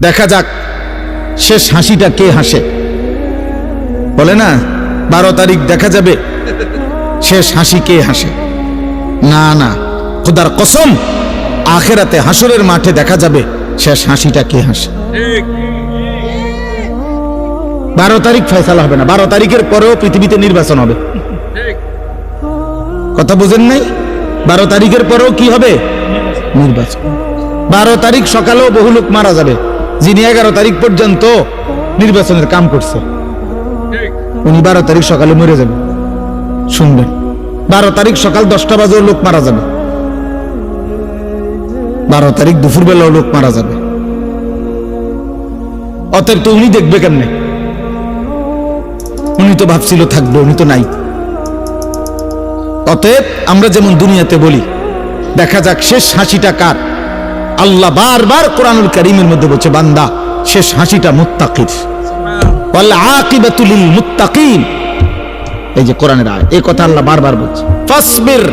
দেখা যাক শেষ হাসিটা কে হাসে। বলে না, বারো তারিখ দেখা যাবে। শেষ হাসি কে হাসে? না না, খোদার কসম, আখেরাতে হাসরের মাঠে দেখা যাবে শেষ হাসিটা কে হাসে। বারো তারিখ ফয়সালা হবে না, বারো তারিখের পরেও পৃথিবীতে নির্বাচন হবে। কথা বুঝেন নাই? বারো তারিখের পরেও কি হবে? নির্বাচন। বারো তারিখ সকালেও বহু লোক মারা যাবে। যিনি এগারো তারিখ পর্যন্ত নির্বাচনের কাম করছে, উনি বারো তারিখ সকালে মরে যাবে। শুনবেন, বারো তারিখ সকাল দশটা বাজেও লোক মারা যাবে। বারো তারিখ দুপুরবেলাও লোক মারা যাবে। অতএব তো উনি দেখবে কেমনে? উনি তো ভাবছিল থাকবে, উনি তো নাই। অতএব আমরা যেমন দুনিয়াতে বলি, দেখা যাক শেষ হাসিটা কার। আল্লাহ বারবার কোরআনুল করিমের মধ্যে বলছে, বান্দা, শেষ হাসিটা মুত্তাকির। ওয়াল আকিবাতু লিল মুত্তাকিন। এই যে কোরআনের আয় এই কথা আল্লাহ বারবার বলছে। ফাসবির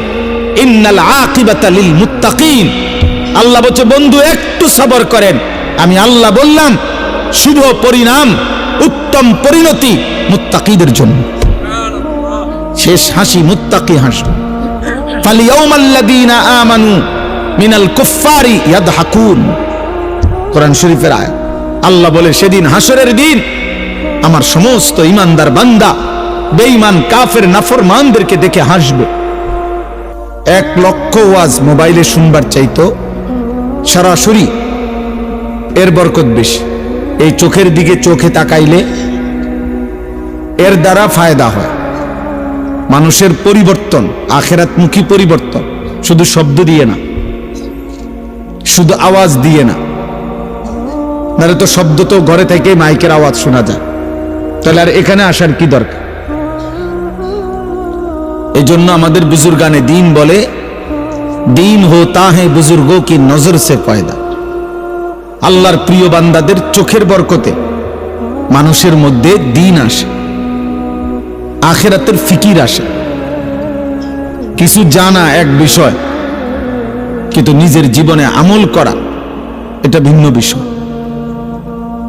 ইন্নাল আকিবাতা লিল মুত্তাকিন। আল্লাহ বলছে, বন্ধু, একটু সবর করেন। আমি আল্লাহ বললাম, শুভ পরিণাম, উত্তম পরিণতি মুত্তাকিদের জন্য। শেষ হাসি মুত্তাকি হাসি। ফালিয়াউমাল্লাযীনা আমানু মিনাল কুফফারি ইয়াদহাকুন। কোরআন শরীফের আয়াত। আল্লাহ বলে, সেদিন হাসরের দিন আমার সমস্ত ইমানদার বান্দা, বেঈমান, কাফের, নাফরমানদেরকে দেখে হাসবে। এক লক্ষ ওয়াজ মোবাইলে শুনবার চাইতো, সরাসরি এর বরকত বেশি। এই চোখের দিকে চোখে তাকাইলে এর দ্বারা ফায়দা হয়। মানুষের পরিবর্তন আখেরাতমুখী পরিবর্তন, শুধু শব্দ দিয়ে না। শুধু আওয়াজ দিয়ে না। নাহলে তো শব্দ তো ঘরে থেকে মাইকের আওয়াজ শোনা যায়। তাহলে আর এখানে আসার কি দরকার? এই জন্য আমাদের বুজুর্গানে দিন বলে, দিন হোতা হে বুজুর্গো কি নজর সে পয়দা আল্লাহর প্রিয় বান্দাদের চোখের বরকতে মানুষের মধ্যে দিন আসে, আখেরাতের ফিকির আসে। কিছু জানা এক বিষয় কিন্তু নিজের জীবনে আমল করা, এটা ভিন্ন বিষয়।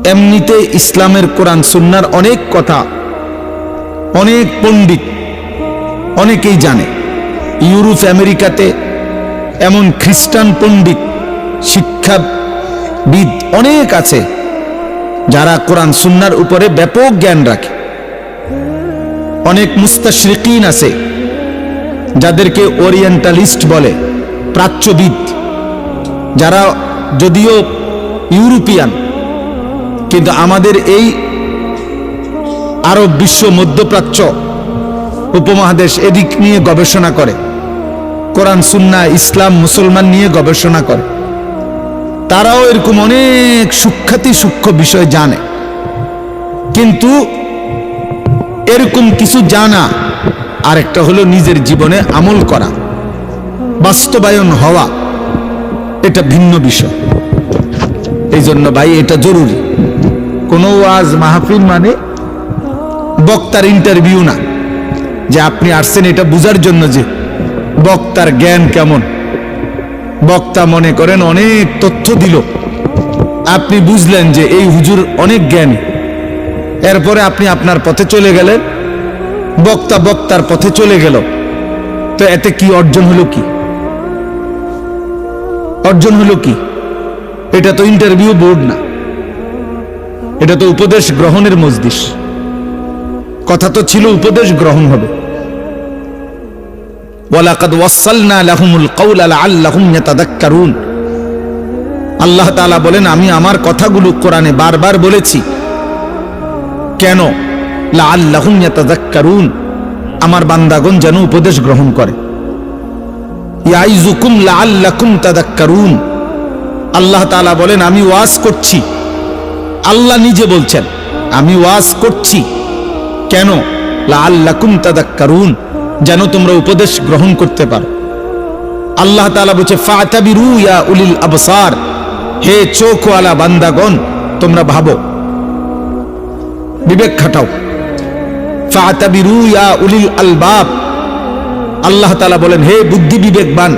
এমনিতে ইসলামের কোরআন, সুন্নার অনেক কথা অনেক পণ্ডিত অনেকেই জানে। ইউরোপ, আমেরিকাতে এমন খ্রিস্টান পণ্ডিত, শিক্ষাবিদ অনেক আছে যারা কোরআন, সুন্নার উপরে ব্যাপক জ্ঞান রাখে। অনেক মুস্তাশরিকিন আছে যাদেরকে ওরিয়েন্টালিস্ট বলে। প্রাচ্যবিদ, যারা যদিও ইউরোপিয়ান, কিন্তু আমাদের এই আরব বিশ্ব মধ্যপ্রাচ্য উপমহাদেশ এদিক নিয়ে গবেষণা করে, কোরআন, সুন্না, ইসলাম, মুসলমান নিয়ে গবেষণা করে। তারাও এরকম অনেক সূক্ষাতি সূক্ষ্ম বিষয় জানে। কিন্তু এরকম কিছু জানা, আরেকটা হলো নিজের জীবনে আমল করা। বাস্তবায়ন হওয়া, এটা ভিন্ন বিষয়। এই জন্য ভাই, এটা জরুরি। কোনো ওয়াজ মাহফিল মানে বক্তার ইন্টারভিউ না, যে আপনি আসছেন এটা বুঝার জন্য যে বক্তার জ্ঞান কেমন। বক্তা মনে করেন অনেক তথ্য দিল। আপনি বুঝলেন যে এই হুজুর অনেক জ্ঞানী। এরপরে আপনি আপনার পথে চলে গেলেন, বক্তা বক্তার পথে চলে গেল। তো এতে কি অর্জন হলো কি? অর্জন হলো কি? এটা তো ইন্টারভিউ বোর্ড না। এটা তো উপদেশ গ্রহণের মজদিস কথা তো ছিল উপদেশ গ্রহণ হবে। আল্লাহ বলেন, আমি আমার কথাগুলো কোরআনে বারবার বলেছি। কেন? লাআল্লাহুম ইয়াতাদাক্কারুন। আমার বান্দাগণ যেন উপদেশ গ্রহণ করে। আল্লাহ তাআলা বলেন, আমি ওয়াজ করছি। আল্লাহ নিজে বলছেন, আমি ওয়াজ করছি। কেন? লাআল্লাকুম তাদাক্কারুন, যেন তোমরা উপদেশ গ্রহণ করতে পারো। আল্লাহ তাআলা বলছে উলিল আবসার। হে চোখওয়ালা বান্দাগণ, তোমরা ভাবো। বিবেক খাটাও। ফাতাবিরু ইয়া উলিল আলবাব। আল্লাহ তালা বলেন, হে বুদ্ধি বিবেকবান,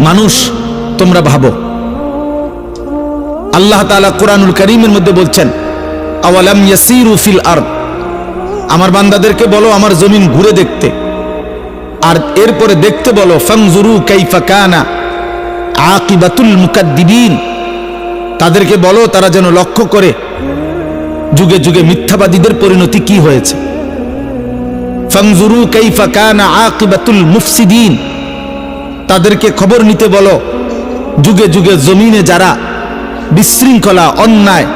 মানুষ, তোমরা ভাবো। আল্লাহ তাআলা কোরআনুল করিমের মধ্যে বলছেন, আওয়ালাম ইয়াসিরু আরদ? আমার বান্দাদেরকে বলো, আমার জমিন ঘুরে দেখতে। আর এরপরে দেখতে বলো ফাংজুরু কাইফা কানা আকিবাতুল মুকাদ্দিবিন। তাদেরকে বলো, তারা যেন লক্ষ্য করে যুগে যুগে মিথ্যাবাদীদের পরিণতি কি হয়েছে? ফাংজুরু কাইফা কানা আকিবাতুল মুফসিদিন। তাদেরকে খবর নিতে বলো, যুগে যুগে জমিনে যারা বিশৃঙ্খলা, অন্যায়,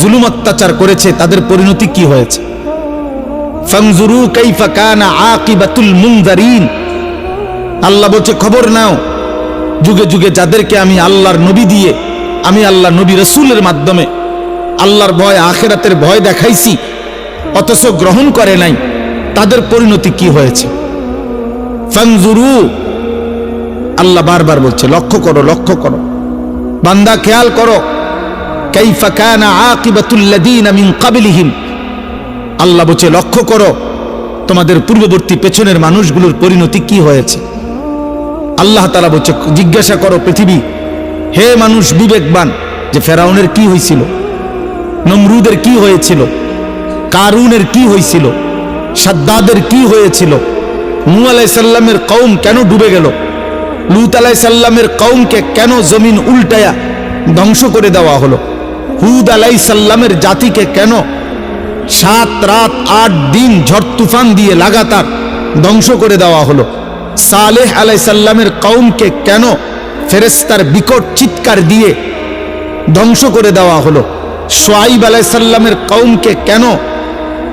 জুলুম অত্যাচার করেছে, তাদের পরিণতি কি হয়েছে? ফাংজুরু কাইফা কানা আকিবাতুল মুনজারিন। আল্লাহ বলছে, খবর নাও, যুগে যুগে যাদেরকে আমি আল্লাহর নবী দিয়ে, আমি আল্লাহ নবী রসুলের মাধ্যমে আল্লাহর ভয়, আখেরাতের ভয় দেখাইছি, অথচ গ্রহণ করে নাই। তাদের পরিণতি কি হয়েছে? ফাংজুরু আল্লাহ বারবার বলছে, লক্ষ্য করো লক্ষ্য করো। বান্দা, খেয়াল করো। কাইফা কানা আকিবাতুল্লাযীনা মিন ক্বাবলিহিম। আল্লাহ বলছে, লক্ষ্য করো, তোমাদের পূর্ববর্তী পেছনের মানুষগুলোর পরিণতি কি হয়েছে? আল্লাহ তালা বলছে, জিজ্ঞাসা করো পৃথিবী। হে মানুষ বিবেকবান, যে ফেরাউনের কি হয়েছিল নমরুদের কি হয়েছিল? কারুনের কি হয়েছিল সাদ্দাদের কি হয়েছিল? নু আলাই সাল্লামের কৌম কেন ডুবে গেল? লুত আলাই সাল্লামের কৌমকে কেন জমিন উল্টায়া ধ্বংস করে দেওয়া হলো? হুদ আলাই সাল্লামের জাতিকে কেন সাত রাত আট দিন ঝড় তুফান দিয়ে লাগাতার ধ্বংস করে দেওয়া হলো? সালেহ আলাই সাল্লামের কৌমকে কেন ফেরেস্তার বিকট চিৎকার দিয়ে ধ্বংস করে দেওয়া হলো? সোয়াইব আলাই সাল্লামের কৌমকে কেন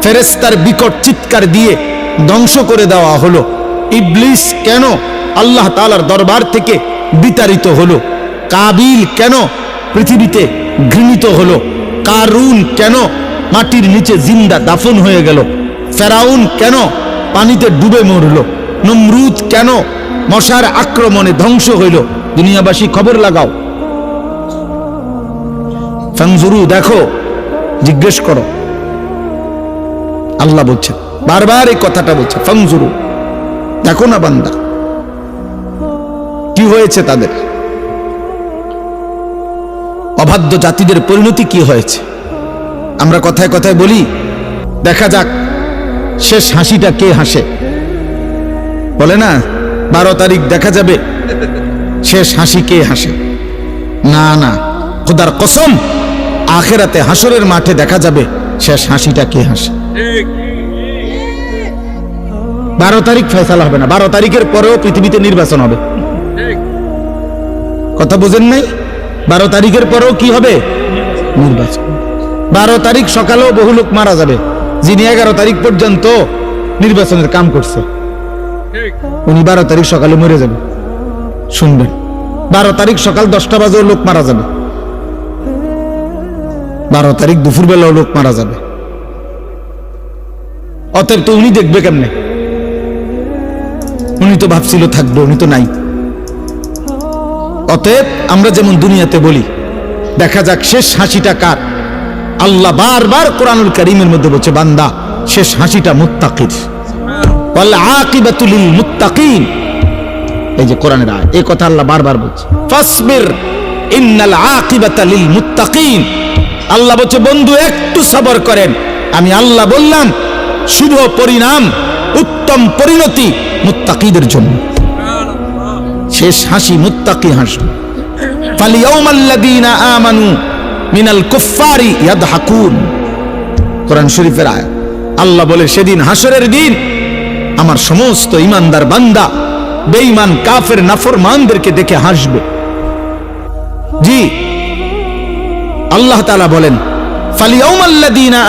ফেরেস্তার বিকট চিৎকার দিয়ে ধ্বংস করে দেওয়া হলো। ইবলিস কেন আল্লাহ তালার দরবার থেকে বিতাড়িত হলো? কাবিল কেন পৃথিবীতে ঘৃণিত হলো? কারুন কেন মাটির নিচে জিন্দা দাফন হয়ে গেল? ফেরাউন কেন পানিতে ডুবে মরল? নমরুদ কেন মশার আক্রমণে ধ্বংস হইল? দুনিয়াবাসী খবর লাগাও। ফাংজুরু দেখো, জিজ্ঞেস করো। আল্লাহ বলছেন, বারবার এই কথাটা বলছে ফাংজুরু দেখো না বান্দা, কি হয়েছে তাদের? অবাধ্য জাতিদের পরিণতি কি হয়েছে? আমরা কথায় কথায় বলি, দেখা যাক শেষ হাসিটা কে হাসে। বলে না, বারো তারিখ দেখা যাবে, শেষ হাসি কে হাসে? না না, খোদার কসম, আখেরাতে হাসরের মাঠে দেখা যাবে শেষ হাসিটা কে হাসে? বারো তারিখ ফেসালা হবে না, বারো তারিখের পরেও পৃথিবীতে নির্বাচন হবে। কথা বুঝেন নাই? বারো তারিখের পরেও কি হবে? নির্বাচন। বারো তারিখ সকালেও বহু লোক মারা যাবে, যিনি এগারো তারিখ পর্যন্ত নির্বাচনের কাম করছে। উনি বারো তারিখ সকালে মরে যাবে। শুনবেন, বারো তারিখ সকাল দশটা বাজেও লোক মারা যাবে। বারো তারিখ দুপুরবেলাও লোক মারা যাবে। অতএব তো উনি দেখবে কেমনে? উনি তো ভাবছিল থাকবে, উনি তো নাই। অতএব আমরা যেমন দুনিয়াতে বলি, দেখা যাক শেষ হাসিটা কার। আল্লাহ বারবার কোরআনুল করিমের মধ্যে বলছে, বান্দা, শেষ হাসিটা মুত্তাকির। মুত্তাকিন। এই যে কোরআনের আয়াত, এই কথা আল্লাহ বারবার বলছে। ফাসবির ইন্নাল আকিবাতা মুত্তাকিন। আল্লাহ বলছে, বন্ধু, একটু সবর করেন। আমি আল্লাহ বললাম, শুভ পরিণাম, উত্তম পরিণতি মুত্তাকিদের জন্য। শেষ হাসি, মুত্তাকি হাসি। মিনাল কুফফারি শরীফের বলে, সেদিন আমার সমস্ত বান্দা, বেঈমান, কাফের, নাফরমানদেরকে দেখে হাসবে। জি আল্লাহ তাআলা বলেন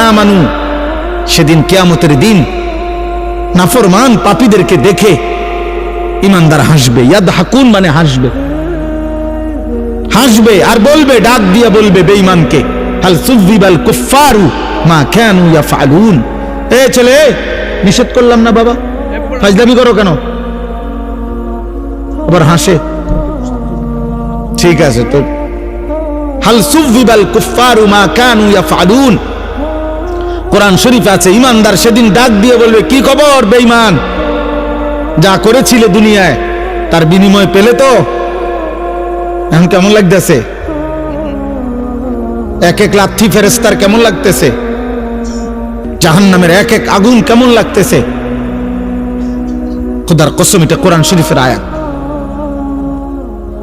আমানু সেদিন কিয়ামতের দিন নাফরমান পাপীদেরকে দেখে ইমানদার হাসবে। ইয়াদ হাকুন মানে হাসবে। হাসবে আর বলবে, ডাক দিয়া বলবে বেঈমানকে, হাল সুযিবাল কুফফারু মা কানু ইয়াফআলুন এ ছেলে, নিষেধ করলাম না বাবা? ফাজলামি করো কেন? আবার হাসে। ঠিক আছে, তো হাল সুযিবাল কুফফারু মা কানু ইয়াফআলুন। কোরআন শরীফ আছে, ইমানদার সেদিন ডাক দিয়ে বলবে, কি খবর বেঈমান? যা করেছিলে দুনিয়ায়, তার বিনিময় পেলে তো? এখন কেমন লাগতেছে? এক এক লাথি ফেরেস্তার কেমন লাগতেছে? জাহান নামের এক এক আগুন কেমন লাগতেছে? খুদার কসম, এটা কোরআন শরীফের আয়াত।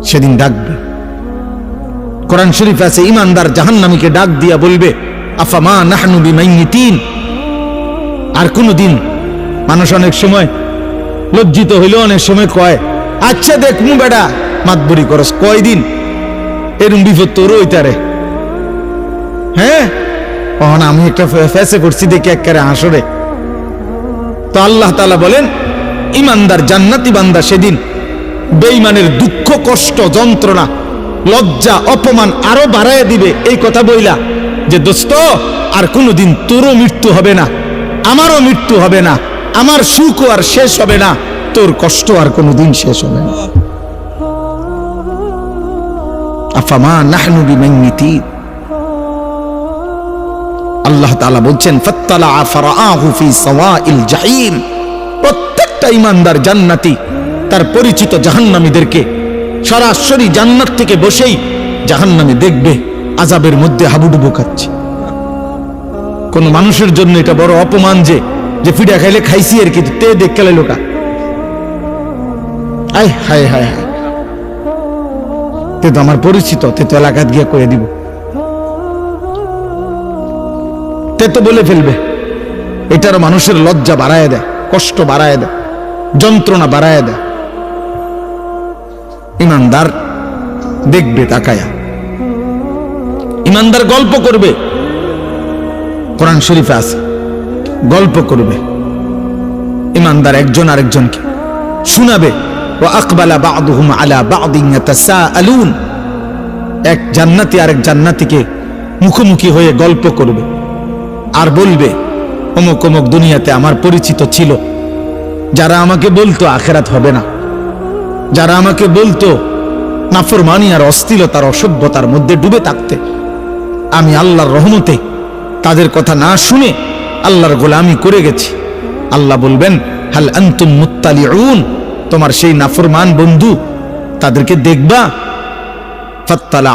সেদিন ডাকবে। কোরআন শরীফ আছে, ইমানদার জাহান্নামীকে ডাক দিয়া বলবে, আফামা নাহনু বিমাইয়িতিন। আর কোনদিন মানুষ অনেক সময় লজ্জিত হইল, অনেক সময় কয় আচ্ছা দেখ মু বেটা মাতবরি করস, কয়দিন? এরম বিপদ তোর ওইটারে হ্যাঁ? তখন আমি একটা ফেসে পড়ছি দেখি একেবারে হাসরে। তো আল্লাহ তালা বলেন, ইমানদার জান্নাতি বান্দা সেদিন বেইমানের দুঃখ, কষ্ট, যন্ত্রণা লজ্জা, অপমান আরও বাড়ায় দিবে এই কথা বইলা যে, দোস্ত, আর কোনোদিন তোরও মৃত্যু হবে না, আমারও মৃত্যু হবে না, আমার সুখও আর শেষ হবে না, তোর কষ্ট আর কোনোদিন শেষ হবে না। আল্লাহ তাআলা বলছেন প্রত্যেকটা ইমানদার তার পরিচিত জাহান্নামীদেরকে সরাসরি জান্নাত থেকে বসেই জাহান্নামী দেখবে আজাবের মধ্যে হাবুডুবু খাচ্ছে। কোন মানুষের জন্য এটা বড় অপমান যে যে ফিডা খাইলে খাইছি আর কি, তে দেখ খেলে লোকা। আয়, হায় হায় হায়। তে তো আমার পরিচিত, তে তো এলাকাত গিয়ে কয়ে দিব। তে তো বলে ফেলবে। এটার মানুষের লজ্জা বাড়ায় দেয়, কষ্ট বাড়ায় দেয়, যন্ত্রণা বাড়ায় দেয়। ইমানদার দেখবে, তাকায়া। ইমানদার গল্প করবে। কোরআন শরীফে আছে। গল্প করবে। ইমানদার একজন আরেকজনকে শুনাবে। ও আকবালা বাদুহুম আলা বাদিন এক জান্নাতি আরেক জান্নাতিকে মুখোমুখি হয়ে গল্প করবে। আর বলবে, অমুক অমুক দুনিয়াতে আমার পরিচিত ছিল। যারা আমাকে বলতো, আখেরাত হবে না। যারা আমাকে বলতো, নাফরমানি আর অস্থিলতার অসভ্যতার মধ্যে ডুবে থাকতে, আমি আল্লাহর রহমতে তাদের কথা না শুনে আল্লাহর গোলামি করে গেছি। আল্লাহ বলবেন, হাল আন্তুম মুত্তালিউন? তোমার সেই নাফরমান বন্ধু তাদেরকে দেখবা। ফাত্তালা